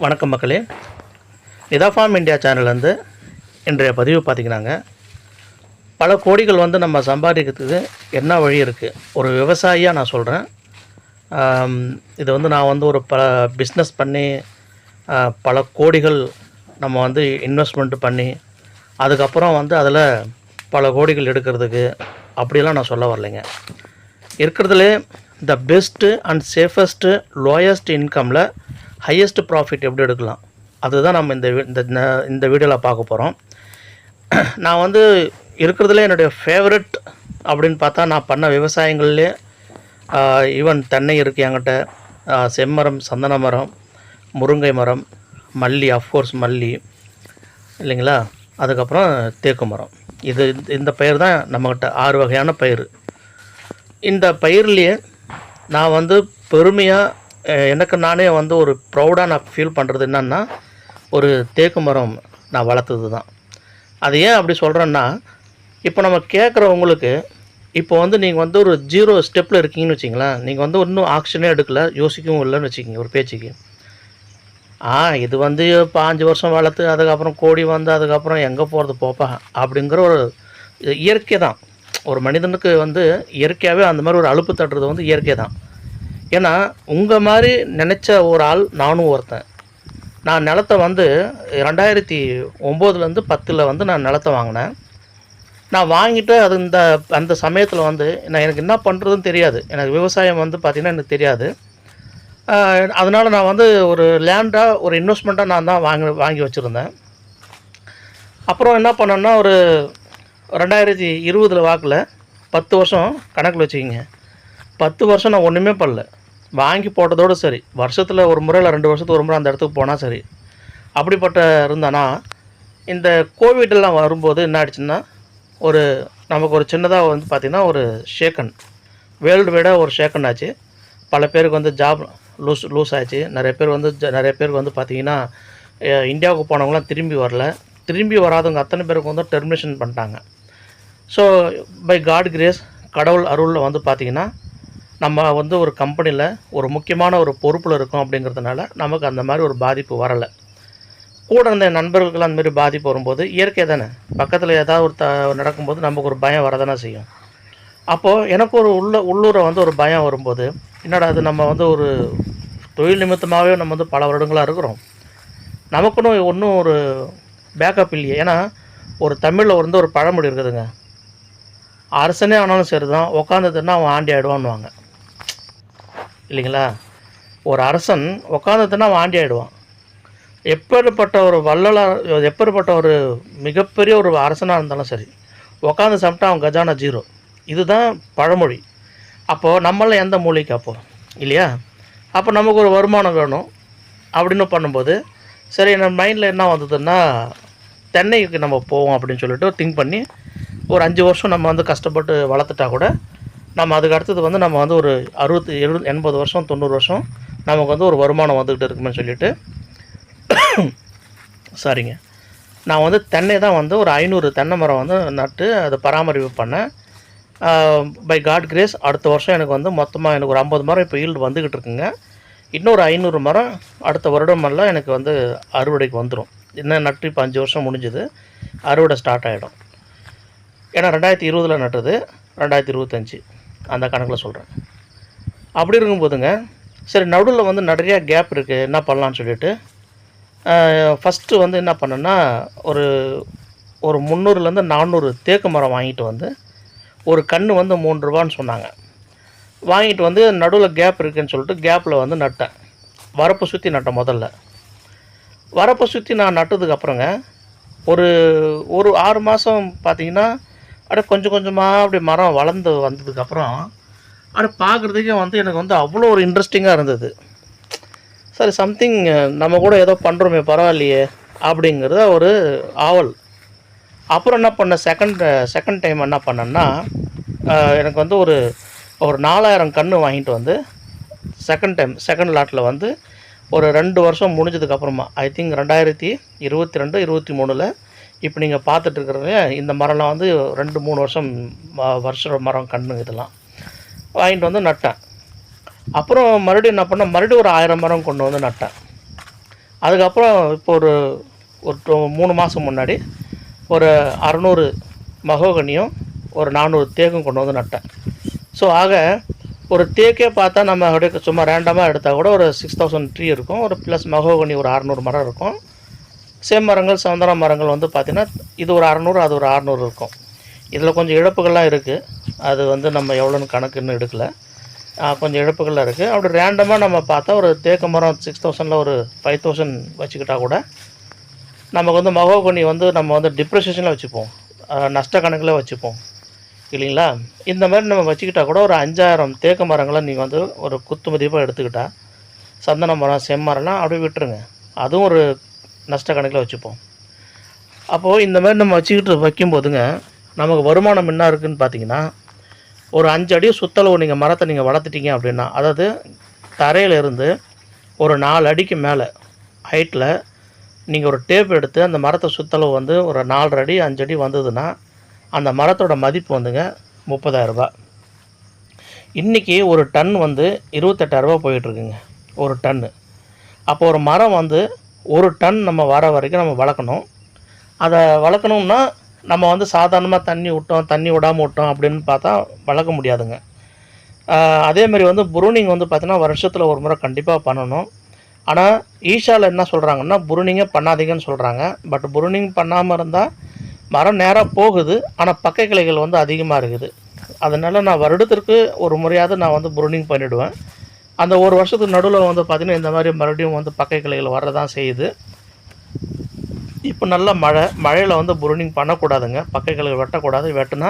வணக்கம் மக்களே. Nita form India சேனல்லேருந்து இன்றைய பதிவு பார்த்திங்கன்னாங்க பல கோடிகள் வந்து நம்ம சம்பாதிக்கிறதுக்கு என்ன வழி இருக்குது ஒரு விவசாயியாக நான் சொல்கிறேன் இது வந்து நான் வந்து ஒரு பல பிஸ்னஸ் பண்ணி பல கோடிகள் நம்ம வந்து இன்வெஸ்ட்மெண்ட் பண்ணி அதுக்கப்புறம் வந்து அதில் பல கோடிகள் எடுக்கிறதுக்கு அப்படிலாம் நான் சொல்ல வரலைங்க. இருக்கிறதுலே the best and safest lowest இன்கமில் highest profit எப்படி எடுக்கலாம்? அதுதான் நம்ம இந்த இந்த இந்த வீடியோவில் பார்க்க போகிறோம் நான் வந்து இருக்கிறதுல என்னுடைய ஃபேவரட் அப்படின்னு பார்த்தா நான் பண்ண விவசாயங்கள்லே ஈவன் தென்னை இருக்குது என்கிட்ட. செம்மரம் சந்தன மரம் முருங்கை மரம் மல்லி அஃப்கோர்ஸ் மல்லி இல்லைங்களா? அதுக்கப்புறம் தேக்கு மரம். இது இந்த பயிர் தான் நம்மக்கிட்ட ஆறு வகையான பயிர். இந்த பயிர்லேயே நான் வந்து பெருமையாக எனக்கு நானே வந்து ஒரு ப்ரௌடாக நான் ஃபீல் பண்ணுறது என்னென்னா ஒரு தேக்கு மரம் நான் வளர்த்தது தான் அது ஏன் அப்படி சொல்கிறேன்னா இப்போ நம்ம கேட்குறவங்களுக்கு இப்போ வந்து நீங்கள் வந்து ஒரு ஜீரோ ஸ்டெப்பில் இருக்கீங்கன்னு வச்சிங்களேன் நீங்கள் வந்து இன்னும் ஆக்ஷனே எடுக்கல யோசிக்கவும் இல்லைன்னு வச்சுக்கிங்க ஒரு பேச்சுக்கு. ஆ இது வந்து பாஞ்சு வருஷம் வளர்த்து அதுக்கப்புறம் கோடி வந்து அதுக்கப்புறம் எங்கே போகிறது போப்பா அப்படிங்கிற ஒரு இயற்கை தான். ஒரு மனிதனுக்கு வந்து இயற்கையாகவே அந்த மாதிரி ஒரு அலுப்பு தட்டுறது வந்து இயற்கை தான். ஏன்னா உங்கள் மாதிரி நினச்ச ஒரு ஆள் நானும் ஒருத்தன். நான் நிலத்தை வந்து ரெண்டாயிரத்தி ஒம்போதுலேருந்து பத்தில் வந்து நான் நிலத்தை வாங்கினேன். நான் வாங்கிட்டு அது இந்த அந்த சமயத்தில் வந்து நான் எனக்கு என்ன பண்ணுறதுன்னு தெரியாது. எனக்கு விவசாயம் வந்து பார்த்திங்கன்னா எனக்கு தெரியாது. அதனால் நான் வந்து ஒரு லேண்டாக ஒரு இன்வெஸ்ட்மெண்ட்டாக நான் தான் வாங்கி வாங்கி வச்சுருந்தேன். அப்புறம் என்ன பண்ணேன்னா ஒரு ரெண்டாயிரத்தி இருபதில் வாக்கில் பத்து வருஷம் கணக்கில் வச்சுக்கிங்க. பத்து வருஷம் நான் ஒன்றுமே பண்ணல. வாங்கி போட்டதோடு சரி. வருஷத்தில் ஒரு முறை இல்லை ரெண்டு வருஷத்துக்கு ஒரு முறை அந்த இடத்துக்கு போனால் சரி. அப்படிப்பட்ட இருந்தானா இந்த கோவிடெல்லாம் வரும்போது என்ன ஆயிடுச்சுன்னா ஒரு நமக்கு ஒரு சின்னதாக வந்து பார்த்திங்கன்னா ஒரு ஷேக்கன் வேர்ல்டு வைடாக ஒரு ஷேக்கன் ஆச்சு. பல பேருக்கு வந்து ஜாப் லூஸ் லூஸ் ஆச்சு. நிறைய பேர் வந்து ஜ- நிறைய பேருக்கு வந்து பார்த்திங்கன்னா இந்தியாவுக்கு போனவங்களாம் திரும்பி வரல. திரும்பி வராதவங்க அத்தனை பேருக்கு வந்து டெர்மினேஷன் பண்ணிட்டாங்க. ஸோ பை காட் கிரேஸ் கடவுள் அருளில் வந்து பார்த்திங்கன்னா நம்ம வந்து ஒரு கம்பெனியில் ஒரு முக்கியமான ஒரு பொறுப்பில் இருக்கோம் அப்படிங்கிறதுனால நமக்கு அந்த மாதிரி ஒரு பாதிப்பு வரலை. கூட இருந்த நண்பர்களுக்கெல்லாம் அந்த மாதிரி பாதிப்பு வரும்போது இயற்கை தானே? பக்கத்தில் ஏதாவது ஒரு த நடக்கும்போது நமக்கு ஒரு பயம் வரதானே செய்யும். அப்போது எனக்கு ஒரு உள்ள உள்ளூரை வந்து ஒரு பயம் வரும்போது என்னடா அது நம்ம வந்து ஒரு தொழில் நிமித்தமாகவே நம்ம வந்து பல வருடங்களாக இருக்கிறோம். நமக்குன்னு ஒன்றும் ஒரு பேக்கப் இல்லையே. ஏன்னா ஒரு தமிழில் வந்து ஒரு பழமொழி இருக்குதுங்க. அரசனே ஆனாலும் சரி தான் உக்காந்ததுன்னா அவன் ஆண்டி ஆகிடுவான்னுவாங்க இல்லைங்களா? ஒரு அரசன் உக்காந்ததுன்னா அவன் ஆண்டி ஆயிடுவான். எப்பேற்பட்ட ஒரு வள்ளலார் எப்பேற்பட்ட ஒரு மிகப்பெரிய ஒரு அரசனாக இருந்தாலும் சரி உக்காந்து சாப்பிட்டா அவன் கஜானா ஜீரோ. இதுதான் பழமொழி. அப்போது நம்மளாம் எந்த மூலிகை அப்போ இல்லையா? அப்போ நமக்கு ஒரு வருமானம் வேணும் அப்படின்னு பண்ணும்போது சரி நம்ம மைண்டில் என்ன வந்ததுன்னா தென்னைக்கு நம்ம போவோம் அப்படின்னு சொல்லிட்டு திங்க் பண்ணி ஒரு அஞ்சு வருஷம் நம்ம வந்து கஷ்டப்பட்டு வளர்த்துட்டா கூட நம்ம அதுக்கு அடுத்தது வந்து நம்ம வந்து ஒரு அறுபத்தி எழு எண்பது வருஷம் தொண்ணூறு வருஷம் நமக்கு வந்து ஒரு வருமானம் வந்துக்கிட்டு இருக்குமே சொல்லிட்டு சாரிங்க. நான் வந்து தென்னை தான் வந்து ஒரு ஐநூறு தென்னை மரம் வந்து நட்டு அதை பராமரிப்பு பண்ணேன். பை காட் கிரேஸ் அடுத்த வருஷம் எனக்கு வந்து மொத்தமாக எனக்கு ஒரு ஐம்பது மரம் இப்போ ஈல்டு வந்துக்கிட்டு இருக்குங்க. இன்னொரு ஐநூறு மரம் அடுத்த வருடமெல்லாம் எனக்கு வந்து அறுவடைக்கு வந்துடும் இன்னும் நட்டு இப்போ அஞ்சு வருஷம் முடிஞ்சுது அறுவடை ஸ்டார்ட் ஆகிடும் ஏன்னா ரெண்டாயிரத்தி இருபதில் நட்டது ரெண்டாயிரத்தி இருபத்தஞ்சி. அந்த கணக்கில் சொல்கிறேன் அப்படி இருக்கும்போதுங்க சரி நடுவில் வந்து நிறையா கேப் இருக்குது என்ன பண்ணலான்னு சொல்லிட்டு ஃபஸ்ட்டு வந்து என்ன பண்ணேன்னா ஒரு ஒரு முந்நூறுலேருந்து நானூறு தேக்கு மரம் வாங்கிட்டு வந்து ஒரு கன்று வந்து மூணு ரூபான்னு சொன்னாங்க. வாங்கிட்டு வந்து நடுவில் கேப் இருக்குதுன்னு சொல்லிட்டு கேப்பில் வந்து நட்டேன். வரப்பை சுற்றி நட்டேன் முதல்ல. வரப்பை சுற்றி நான் நட்டதுக்கப்புறங்க ஒரு ஒரு ஆறு மாதம் பார்த்தீங்கன்னா அப்படியே கொஞ்சம் கொஞ்சமாக அப்படி மரம் வளர்ந்து வந்ததுக்கப்புறம் அப்படியே பார்க்குறதுக்கே வந்து எனக்கு வந்து அவ்வளோ ஒரு இன்ட்ரெஸ்டிங்காக இருந்தது. சரி சம்திங் நம்ம கூட ஏதோ பண்ணுறோமே பரவாயில்லையே அப்படிங்கிறத ஒரு ஆவல். அப்புறம் என்ன பண்ணேன் செகண்ட் செகண்ட் டைம் என்ன பண்ணேன்னா எனக்கு வந்து ஒரு ஒரு நாலாயிரம் கன்று வாங்கிட்டு வந்து செகண்ட் டைம் செகண்ட் லாட்டில் வந்து ஒரு ரெண்டு வருஷம் முடிஞ்சதுக்கப்புறமா ஐ திங்க் ரெண்டாயிரத்தி இருபத்தி ரெண்டு இருபத்தி மூணில் இப்போ நீங்கள் பார்த்துட்டு இந்த மரம்லாம் வந்து ரெண்டு மூணு வருஷம் ம- வருஷ மரம் கன்று இதெல்லாம். வாங்கிட்டு வந்து நட்டேன். அப்புறம் மறுபடியும் என்ன பண்ணேன் மறுபடியும் ஒரு ஆயிரம் மரம் கொண்டு வந்து நட்டேன். அதுக்கப்புறம் இப்போ ஒரு ஒரு டூ- மூணு மாதம் முன்னாடி ஒரு அறநூறு மகோகனியும் ஒரு நானூறு தேக்கும் கொண்டு வந்து நட்டேன். ஸோ ஆக ஒரு தேக்கே பார்த்தா நம்ம அப்படியே சும்மா ரேண்டமாக எடுத்தால் கூட ஒரு சிக்ஸ் தௌசண்ட் ட்ரீ இருக்கும். ஒரு ப்ளஸ் மகோகனி ஒரு அறநூறு மரம் இருக்கும். செம்மரங்கள் சந்தன மரங்கள் வந்து பார்த்திங்கன்னா இது ஒரு அறநூறு அது ஒரு அறநூறு இருக்கும். இதில் கொஞ்சம் இழப்புகள்லாம் இருக்குது அது வந்து நம்ம எவ்வளோன்னு கணக்குன்னு எடுக்கல. கொஞ்சம் இழப்புகள்லாம் இருக்குது அப்படி ரேண்டமாக நம்ம பார்த்தா ஒரு தேக்கு மரம் சிக்ஸ் தௌசண்டில் ஒரு ஃபைவ் தௌசண்ட் வச்சுக்கிட்டால் கூட நமக்கு வந்து மகோகனி வந்து நம்ம வந்து டிப்ரெஷனில் வச்சுப்போம். நஷ்ட கணக்கில் வச்சுப்போம். இல்லைங்களா? இந்த மாதிரி நம்ம வச்சுக்கிட்டால் கூட ஒரு அஞ்சாயிரம் தேக்கு மரங்களை நீங்கள் வந்து ஒரு குத்து மதிப்பாக எடுத்துக்கிட்டால் சந்தன மரம் செம்மரம்லாம் அப்படியே விட்டுருங்க. அதுவும் ஒரு நஷ்ட கணக்கில் வச்சுப்போம். அப்போது இந்த மாதிரி நம்ம வச்சுக்கிட்டு வைக்கும்போதுங்க நமக்கு வருமானம் என்ன இருக்குதுன்னு பார்த்தீங்கன்னா ஒரு அஞ்சு அடி சுத்தளவு நீங்கள் மரத்தை நீங்கள் வளர்த்துட்டீங்க அப்படின்னா அதாவது தரையிலிருந்து ஒரு நாலு அடிக்கு மேலே ஹைட்டில் நீங்கள் ஒரு டேப் எடுத்து அந்த மரத்தை சுத்தளவு வந்து ஒரு நாலரை அடி அஞ்சு அடி வந்ததுன்னா அந்த மரத்தோட மதிப்பு வந்துங்க முப்பதாயிரரூபா இன்றைக்கி ஒரு டன் வந்து இருபத்தெட்டாயிரரூபா போயிட்டுருக்குங்க ஒரு டன்னு. அப்போ ஒரு மரம் வந்து ஒரு டன் நம்ம வர வரைக்கும் நம்ம வளர்க்கணும். அதை வளர்க்கணும்னா நம்ம வந்து சாதாரணமாக தண்ணி விட்டோம் தண்ணி விடாமல் விட்டோம் அப்படின்னு பார்த்தா வளர்க்க முடியாதுங்க. அதேமாரி அதே மாதிரி வந்து புருனிங் வந்து பார்த்திங்கன்னா வருஷத்தில் ஒரு முறை கண்டிப்பாக பண்ணணும். ஆனால் ஈஷாவில் என்ன சொல்கிறாங்கன்னா புருனிங்கே பண்ணாதீங்கன்னு சொல்கிறாங்க பட் புருனிங் பண்ணாமல் இருந்தால் மரம் நேராக போகுது. ஆனால் பக்கை கிளைகள் வந்து அதிகமாக இருக்குது. அதனால் நான் வருடத்திற்கு ஒரு முறையாவது நான் வந்து புருனிங் பண்ணிவிடுவேன் அந்த ஒரு வருஷத்துக்கு நடுவில் வந்து பார்த்திங்கன்னா இந்த மாதிரி மறுபடியும் வந்து பக்கை கிளைகள் வரதான் செய்யுது. இப்போ நல்ல மழை மழையில் வந்து புருனிங் பண்ணக்கூடாதுங்க. பக்கை கிளைகள் வெட்டக்கூடாது. வெட்டினா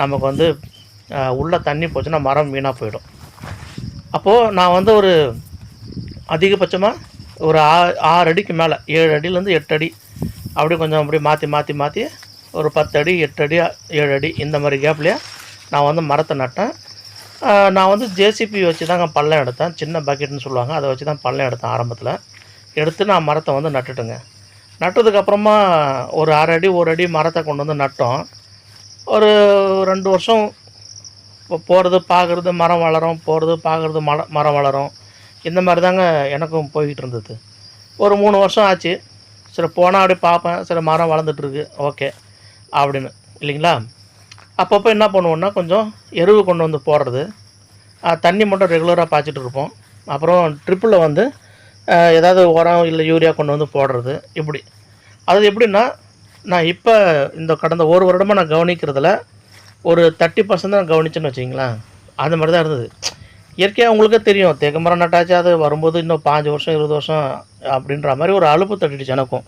நமக்கு வந்து உள்ளே தண்ணி போச்சுன்னா மரம் வீணாக போயிடும். அப்போது நான் வந்து ஒரு அதிகபட்சமாக ஒரு ஆ ஆறு அடிக்கு மேலே ஏழு அடியிலேருந்து எட்டு அடி அப்படி கொஞ்சம் அப்படி மாற்றி மாற்றி மாற்றி ஒரு பத்து அடி எட்டு அடி ஏழு அடி இந்த மாதிரி கேப்லேயே நான் வந்து மரத்தை நட்டேன். நான் வந்து ஜேசிபி வச்சு தாங்க பள்ளம் எடுத்தேன். சின்ன பக்கெட்னு சொல்லுவாங்க. அதை வச்சு தான் பள்ளம் எடுத்தேன் ஆரம்பத்தில். எடுத்து நான் மரத்தை வந்து நட்டுட்டேங்க. நட்டதுக்கப்புறமா ஒரு அரை அடி ஒரு அடி மரத்தை கொண்டு வந்து நட்டோம். ஒரு ரெண்டு வருஷம் இப்போ போகிறது பார்க்குறது மரம் வளரும். போகிறது பார்க்குறது மர மரம் வளரும். இந்த மாதிரி தாங்க எனக்கும் போய்கிட்டு இருந்தது. ஒரு மூணு வருஷம் ஆச்சு. சரி போனால் அப்படியே பார்ப்பேன். சரி மரம் வளர்ந்துட்டுருக்கு ஓகே. அப்படின்னு. இல்லைங்களா? அப்பப்போ என்ன பண்ணுவோன்னா கொஞ்சம் எருவு கொண்டு வந்து போடுறது. தண்ணி மட்டும் ரெகுலராக பாய்ச்சிட்டு இருப்போம். அப்புறம் ட்ரிப்பில் வந்து ஏதாவது உரம் இல்லை யூரியா கொண்டு வந்து போடுறது. இப்படி. அது எப்படின்னா நான் இப்போ இந்த கடந்த ஒரு வருடமாக நான் கவனிக்கிறதுல ஒரு தேர்ட்டி பர்சன்ட் தான் கவனிச்சேன்னு வச்சிங்களேன் அது மாதிரி தான் இருந்தது. இயற்கையாக உங்களுக்கே தெரியும் தேக்கு மரம் நட்டாச்சு அது வரும்போது இன்னும் பாஞ்சு வருஷம் இருபது வருஷம் அப்படின்ற மாதிரி ஒரு அலுப்பு தட்டிடுச்சு எனக்கும்.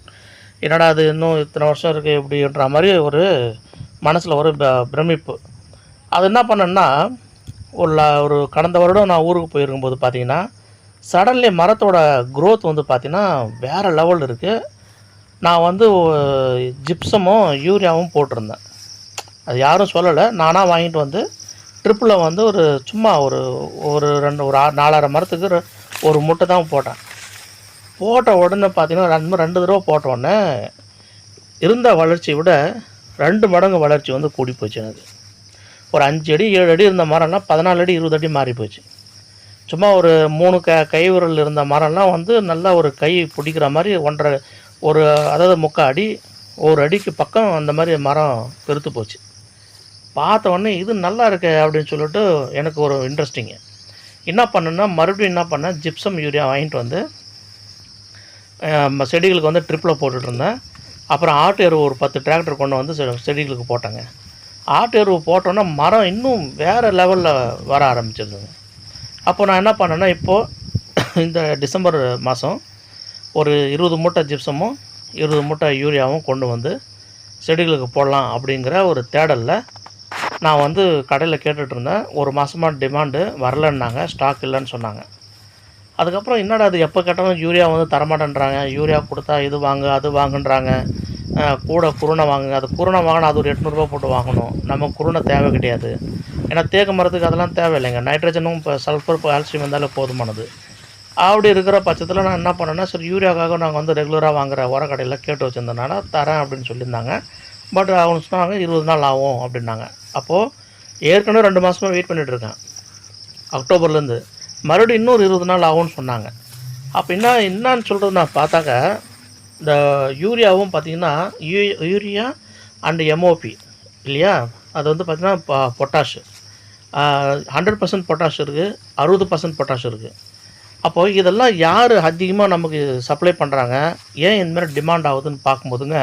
என்னடா அது இன்னும் இத்தனை வருஷம் இருக்குது எப்படின்ற மாதிரி ஒரு மனசில் ஒரு பிரமிப்பு. அது என்ன பண்ணேன்னா ஒரு ஒரு கடந்த வருடம் நான் ஊருக்கு போயிருக்கும்போது பார்த்தீங்கன்னா சடன்லி மரத்தோட க்ரோத் வந்து பார்த்திங்கன்னா வேறு லெவல் இருக்குது நான் வந்து ஜிப்சமும் யூரியாவும் போட்டிருந்தேன். அது யாரும் சொல்லலை. நானாக வாங்கிட்டு வந்து ட்ரிப்பில் வந்து ஒரு சும்மா ஒரு ஒரு ரெண்டு ஒரு ஆறு நாலாயிரம் மரத்துக்கு ஒரு- ஒரு மூட்டை தான் போட்டேன். போட்ட உடனே பார்த்தீங்கன்னா ரெண்டு ரெண்டு தடவை போட்ட உடனே இருந்த வளர்ச்சியை விட ரெண்டு மடங்கு வளர்ச்சி வந்து கூடி போச்சு எனக்கு. ஒரு அஞ்சு அடி ஏழு அடி இருந்த மரம்லாம் பதினாலு அடி இருபது அடி மாறி போச்சு. சும்மா ஒரு மூணு க கை விரல் இருந்த மரம்லாம் வந்து நல்லா ஒரு கை பிடிக்கிற மாதிரி ஒன்றரை ஒரு அதாவது முக்கால் அடி ஒரு அடிக்கு பக்கம் அந்த மாதிரி மரம் பெருத்து போச்சு. பார்த்த உடனே இது நல்லா இருக்கே அப்படின்னு சொல்லிட்டு எனக்கு ஒரு இன்ட்ரெஸ்டிங்கு என்ன பண்ணுன்னா மறுபடியும் என்ன பண்ணேன் ஜிப்சம் யூரியா வாங்கிட்டு வந்து செடிகளுக்கு வந்து ட்ரிப்பில் போட்டுட்ருந்தேன் அப்புறம் ஆட்டு எருவு ஒரு பத்து டிராக்டர் கொண்டு வந்து செடிகளுக்கு போட்டாங்க. ஆட்டு எருவு போட்டோன்னா மரம் இன்னும் வேறு லெவலில் வர ஆரம்பிச்சிருதுங்க. அப்போ நான் என்ன பண்ணேன்னா இப்போது இந்த டிசம்பர் மாதம் ஒரு இருபது மூட்டை ஜிப்சமும் இருபது மூட்டை யூரியாவும் கொண்டு வந்து செடிகளுக்கு போடலாம் அப்படிங்கிற ஒரு தேடலில் நான் வந்து கடையில் கேட்டுட்ருந்தேன் ஒரு மாதமாக டிமாண்டு வரலன்னாங்க ஸ்டாக் இல்லைன்னு சொன்னாங்க. அதுக்கப்புறம் என்னடா அது எப்போ கேட்டாலும் யூரியா வந்து தரமாட்டேன்றாங்க. யூரியா கொடுத்தா இது வாங்க அது வாங்குன்றாங்க. கூட குருணை வாங்குங்க. அது குருணை வாங்கினா அது ஒரு எட்நூறுபா போட்டு வாங்கணும். நம்ம குருணை தேவை கிடையாது. ஏன்னா தேக்கு மரத்துக்கு அதெல்லாம் தேவையில்லைங்க நைட்ரஜனும் இப்போ சல்ஃபர் கால்சியம் இருந்தாலே போதுமானது. அப்படி இருக்கிற பட்சத்தில் நான் என்ன பண்ணேன்னா சரி யூரியாக்காக நாங்கள் வந்து ரெகுலராக வாங்குற உரக்கடையில் கேட்டு வச்சுருந்தனால தரேன் அப்படின்னு சொல்லியிருந்தாங்க. பட் அவங்க சொன்னாங்க இருபது நாள் ஆகும் அப்படின்னாங்க. அப்போது ஏற்கனவே ரெண்டு மாதமாக வெயிட் பண்ணிகிட்ருக்கேன் அக்டோபர்லேருந்து மறுபடியும் இன்னொரு இருபது நாள் ஆகும்னு சொன்னாங்க. அப்போ என்ன என்னன்னு சொல்கிறது நான் பார்த்தாக்க இந்த யூரியாவும் பார்த்தீங்கன்னா யூ யூரியா அண்டு எம்ஓபி இல்லையா? அது வந்து பார்த்திங்கன்னா பொட்டாஷு ஹண்ட்ரட் பர்சன்ட் பொட்டாஷ் இருக்குது அறுபது பர்சன்ட் பொட்டாஷ் இருக்குது அப்போது இதெல்லாம் யார் அதிகமாக நமக்கு சப்ளை பண்ணுறாங்க ஏன் இந்த மாதிரி டிமாண்ட் ஆகுதுன்னு பார்க்கும்போதுங்க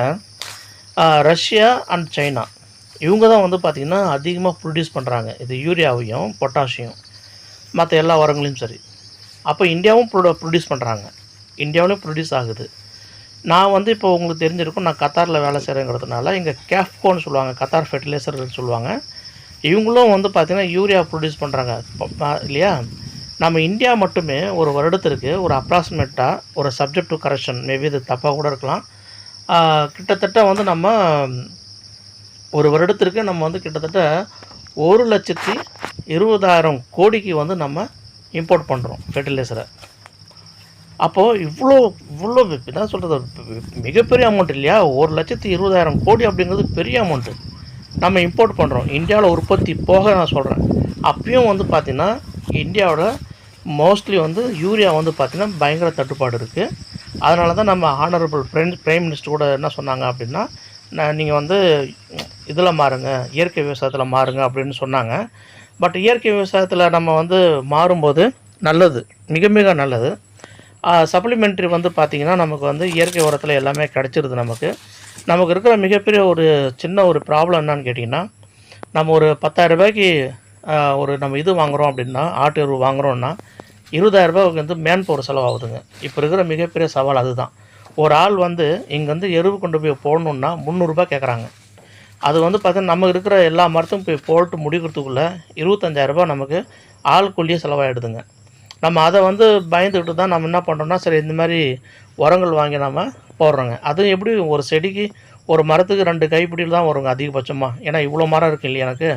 ரஷ்யா அண்ட் சைனா. இவங்க தான் வந்து பார்த்திங்கன்னா அதிகமாக ப்ரொடியூஸ் பண்ணுறாங்க இது யூரியாவையும் பொட்டாஷியம் மற்ற எல்லா உரங்களையும் சரி. அப்போ இந்தியாவும் ப்ரொ ப்ரொடியூஸ் பண்ணுறாங்க இந்தியாவிலையும் ப்ரொடியூஸ் ஆகுது. நான் வந்து இப்போ உங்களுக்கு தெரிஞ்சிருக்கும் நான் கத்தாரில் வேலை செய்கிறேங்கிறதுனால இங்கே கேஃப்கோன்னு சொல்லுவாங்க கத்தார் ஃபெர்டிலைசர்னு சொல்லுவாங்க. இவங்களும் வந்து பார்த்திங்கன்னா யூரியா ப்ரொடியூஸ் பண்ணுறாங்க இல்லையா? நம்ம இந்தியா மட்டுமே ஒரு வருடத்திற்கு ஒரு அப்ராக்சிமேட்டாக ஒரு சப்ஜெக்ட் டு கரெக்ஷன் மேபி இது தப்பாக கூட இருக்கலாம். கிட்டத்தட்ட வந்து நம்ம ஒரு வருடத்திற்கு நம்ம வந்து கிட்டத்தட்ட ஒரு லட்சத்தி இருபதாயிரம் கோடிக்கு வந்து நம்ம இம்போர்ட் பண்ணுறோம் ஃபெர்டிலைசரை அப்போது இவ்வளோ இவ்வளோ என்ன சொல்கிறது மிகப்பெரிய அமௌண்ட் இல்லையா? ஒரு லட்சத்தி இருபதாயிரம் கோடி அப்படிங்கிறது பெரிய அமௌண்ட்டு நம்ம இம்போர்ட் பண்ணுறோம் இந்தியாவில் உற்பத்தி போக நான் சொல்கிறேன் அப்பயும் வந்து பார்த்திங்கன்னா இந்தியாவோட மோஸ்ட்லி வந்து யூரியா வந்து பார்த்திங்கன்னா பயங்கர தட்டுப்பாடு இருக்குது அதனால தான் நம்ம ஆனரபிள் பிரைம் பிரைம் மினிஸ்டர் கூட என்ன சொன்னாங்க அப்படின்னா நீங்கள் வந்து இதில் மாறுங்க இயற்கை விவசாயத்தில் மாறுங்க அப்படின்னு சொன்னாங்க. பட் இயற்கை விவசாயத்தில் நம்ம வந்து மாறும்போது நல்லது மிக மிக நல்லது. சப்ளிமெண்ட்ரி வந்து பார்த்திங்கன்னா நமக்கு வந்து இயற்கை உரத்தில் எல்லாமே கிடச்சிருது நமக்கு. நமக்கு இருக்கிற மிகப்பெரிய ஒரு சின்ன ஒரு ப்ராப்ளம் என்னன்னு கேட்டிங்கன்னா நம்ம ஒரு பத்தாயிரம் ரூபாய்க்கு ஒரு நம்ம இது வாங்குகிறோம் அப்படின்னா ஆட்டு எருவு வாங்குகிறோம்னா இருபதாயிரம் வந்து மேன் பவர் செலவாகுதுங்க. இப்போ இருக்கிற மிகப்பெரிய சவால் அதுதான். ஒரு ஆள் வந்து இங்கேருந்து எருவு கொண்டு போய் போடணுன்னா முந்நூறுரூபா கேட்குறாங்க. அது வந்து பார்த்தீங்கன்னா நம்ம இருக்கிற எல்லா மரத்தும் போய் போட்டு முடிக்கிறதுக்குள்ளே இருபத்தஞ்சாயிரரூபா நமக்கு ஆளுக்குள்ளேயே செலவாயிடுதுங்க. நம்ம அதை வந்து பயந்துக்கிட்டு தான் நம்ம என்ன பண்ணுறோம்னா சரி இந்த மாதிரி உரங்கள் வாங்கி நம்ம போடுறோங்க. அதுவும் எப்படி ஒரு செடிக்கு ஒரு மரத்துக்கு ரெண்டு கைப்பிடியில் தான் வருங்க அதிகபட்சமாக ஏன்னா இவ்வளோ மரம் இருக்குது இல்லையா எனக்கு?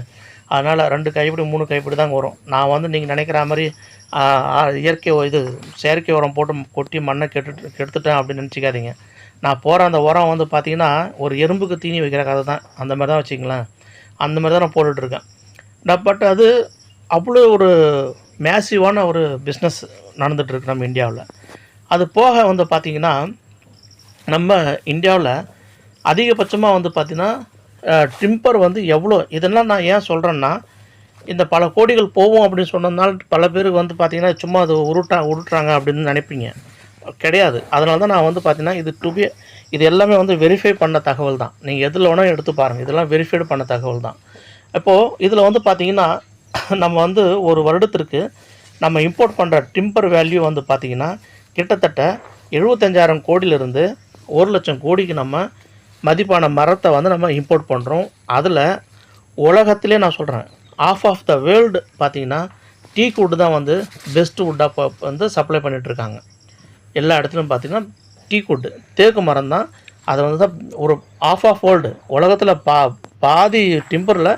அதனால் ரெண்டு கைப்பிடி மூணு கைப்பிடி தாங்க வரும். நான் வந்து நீங்கள் நினைக்கிற மாதிரி இயற்கை இது செயற்கை உரம் போட்டு கொட்டி மண்ணை கெட்டு கெடுத்துட்டேன் அப்படின்னு நினச்சிக்காதீங்க. நான் போகிற அந்த உரம் வந்து பார்த்திங்கன்னா ஒரு எறும்புக்கு தீனி வைக்கிற கதை தான். அந்த மாதிரி தான் வச்சுங்களேன் அந்த மாதிரி தான் நான் போட்டுட்ருக்கேன் நான் பட் அது அவ்வளோ ஒரு மேசிவான ஒரு பிஸ்னஸ் நடந்துகிட்ருக்கு நம்ம இந்தியாவில். அது போக வந்து பார்த்திங்கன்னா நம்ம இந்தியாவில் அதிகபட்சமாக வந்து பார்த்திங்கன்னா டிம்பர் வந்து எவ்வளோ இதெல்லாம் நான் ஏன் சொல்கிறேன்னா இந்த பல கோடிகள் போவோம் அப்படின்னு சொன்னதுனால பல பேருக்கு வந்து பார்த்திங்கன்னா சும்மா அது உருட்டா உருட்டுறாங்க அப்படின்னு நினைப்பீங்க. கிடையாது. அதனால தான் நான் வந்து பார்த்தீங்கன்னா இது டு பி இது எல்லாமே வந்து வெரிஃபை பண்ண தகவல் தான். நீங்கள் எதில் வேணால் எடுத்து பாருங்கள் இதெல்லாம் வெரிஃபைடு பண்ண தகவல் தான். இப்போது இதில் வந்து பார்த்திங்கன்னா நம்ம வந்து ஒரு வருடத்திற்கு நம்ம இம்போர்ட் பண்ணுற டிம்பர் வேல்யூ வந்து பார்த்திங்கன்னா கிட்டத்தட்ட எழுபத்தஞ்சாயிரம் கோடியிலிருந்து ஒரு லட்சம் கோடிக்கு நம்ம மதிப்பான மரத்தை வந்து நம்ம இம்போர்ட் பண்ணுறோம் அதில் உலகத்திலே நான் சொல்கிறேன் ஆஃப் ஆஃப் த வேர்ல்டு பார்த்திங்கன்னா டீக் வுட் தான் வந்து பெஸ்ட் வுட்டாக வந்து சப்ளை பண்ணிகிட்ருக்காங்க எல்லா இடத்துலையும் பார்த்தீங்கன்னா டீ கூட்டு. தேக்கு மரம் தான். அதை வந்து தான் ஒரு ஆஃப் ஆஃப் வேர்ல்டு உலகத்தில் பா பாதி டிம்பரில்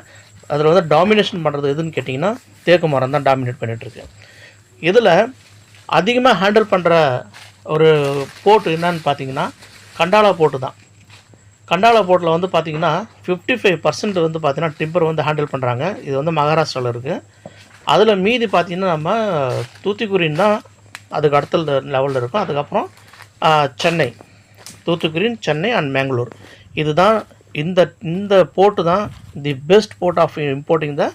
அதில் வந்து டாமினேஷன் பண்ணுறது எதுன்னு கேட்டிங்கன்னா தேக்கு மரம் தான் டாமினேட் பண்ணிகிட்ருக்கு இதில் அதிகமாக ஹேண்டில் பண்ணுற ஒரு போட்டு என்னன்னு பார்த்தீங்கன்னா கண்டாலா போட்டு தான். கண்டாலா போட்டில் வந்து பார்த்தீங்கன்னா ஃபிஃப்டி ஃபைவ் பர்சன்ட் வந்து பார்த்தீங்கன்னா டிம்பர் வந்து ஹேண்டில் பண்ணுறாங்க இது வந்து மகாராஷ்டிராவில் இருக்குது அதில் மீதி பார்த்தீங்கன்னா நம்ம தூத்துக்குடின்னு தான் அதுக்கு அடுத்த லெவலில் இருக்கும். அதுக்கப்புறம் சென்னை. தூத்துக்குடின் சென்னை அண்ட் மேங்களூர் இதுதான் இந்த இந்த போர்ட்டு தான் the best port of importing the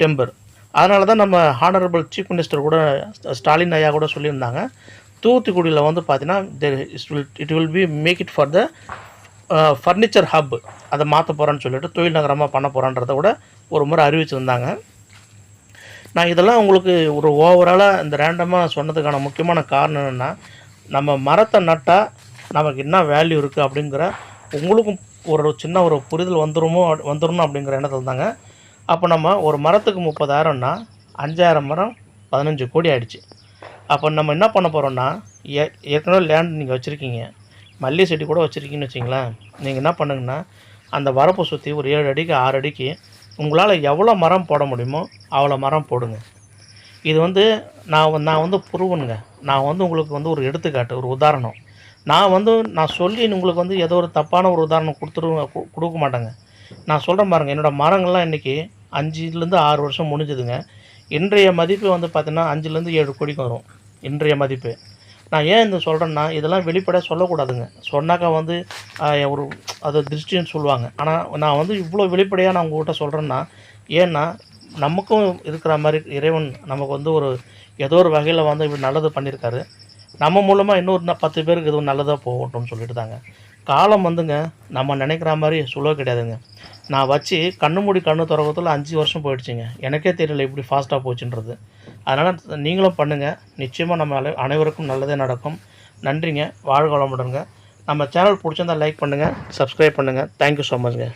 timber அதனால தான் நம்ம ஹானரபிள் சீஃப் மினிஸ்டர் கூட ஸ்டாலின் ஐயா கூட சொல்லியிருந்தாங்க. தூத்துக்குடியில் வந்து பார்த்தீங்கன்னா it will be make it for the furniture hub அதை மாற்ற போகிறேன்னு சொல்லிட்டு தொழில் நகரமாக பண்ண போகிறேன்றத கூட ஒரு முறை அறிவிச்சிருந்தாங்க. நான் இதெல்லாம் உங்களுக்கு ஒரு ஓவராலாக இந்த ரேண்டமாக சொன்னதுக்கான முக்கியமான காரணம் என்னென்னா நம்ம மரத்தை நட்டால் நமக்கு என்ன வேல்யூ இருக்குது அப்படிங்கிற உங்களுக்கும் ஒரு சின்ன ஒரு புரிதல் வந்துருமோ வந்துடணும் அப்படிங்கிற எண்ணத்தில் தாங்க. அப்போ நம்ம ஒரு மரத்துக்கு முப்பதாயிரம்னா அஞ்சாயிரம் மரம் பதினஞ்சு கோடி ஆகிடுச்சு அப்போ நம்ம என்ன பண்ண போகிறோம்னா ஏ ஏற்கனவே லேண்ட் நீங்கள் வச்சுருக்கீங்க. மல்லி செடி கூட வச்சுருக்கீங்கன்னு வச்சிங்களேன். நீங்கள் என்ன பண்ணுங்கன்னா அந்த வரப்பை சுற்றி ஒரு ஏழு அடிக்கு ஆறு அடிக்கு உங்களால் எவ்வளோ மரம் போட முடியுமோ அவ்வளோ மரம் போடுங்க. இது வந்து நான் வந்து- நான் வந்து புருவனுங்க. நான் வந்து உங்களுக்கு வந்து ஒரு எடுத்துக்காட்டு ஒரு உதாரணம். நான் வந்து நான் சொல்லி உங்களுக்கு வந்து ஏதோ ஒரு தப்பான ஒரு உதாரணம் கொடுத்துரு கு- கொடுக்க மாட்டேங்க. நான் சொல்கிறேன் பாருங்க என்னோடய மரங்கள்லாம் இன்றைக்கி அஞ்சுலேருந்து ஆறு வருஷம் முடிஞ்சுதுங்க. இன்றைய மதிப்பு வந்து பார்த்திங்கன்னா அஞ்சுலேருந்து ஏழு கோடிக்கு வரும். இன்றைய மதிப்பு. நான் ஏன் இந்த சொல்கிறேன்னா இதெல்லாம் வெளிப்படையாக சொல்லக்கூடாதுங்க. சொன்னாக்கா வந்து ஒரு அது திருஷ்டின்னு சொல்லுவாங்க. ஆனால் நான் வந்து இவ்வளோ வெளிப்படையாக நான் உங்கள்கிட்ட சொல்கிறேன்னா ஏன்னா நமக்கும் இருக்கிற மாதிரி இறைவன் நமக்கு வந்து ஒரு ஏதோ ஒரு வகையில் வந்து இப்படி நல்லது பண்ணியிருக்காரு. நம்ம மூலமாக இன்னொரு பத்து பேருக்கு எதுவும் நல்லதாக போகட்டும்னு சொல்லிட்டு தாங்க. காலம் வந்துங்க நம்ம நினைக்கிற மாதிரி சுலோ கிடையாதுங்க. நான் வச்சு கண்ணு மூடி கண்ணு திறக்கத்துல அஞ்சு வருஷம் போயிடுச்சுங்க. எனக்கே தெரியல இப்படி ஃபாஸ்ட்டாக போச்சுன்றது. அதனால் நீங்களும் பண்ணுங்கள் நிச்சயமாக நம்ம அனை- அனைவருக்கும் நல்லதே நடக்கும். நன்றிங்க. வாழ்க வளமுடனுங்க. நம்ம சேனல் பிடிச்சிருந்தா லைக் பண்ணுங்கள் சப்ஸ்கிரைப் பண்ணுங்கள் தேங்க்யூ ஸோ மச்ங்க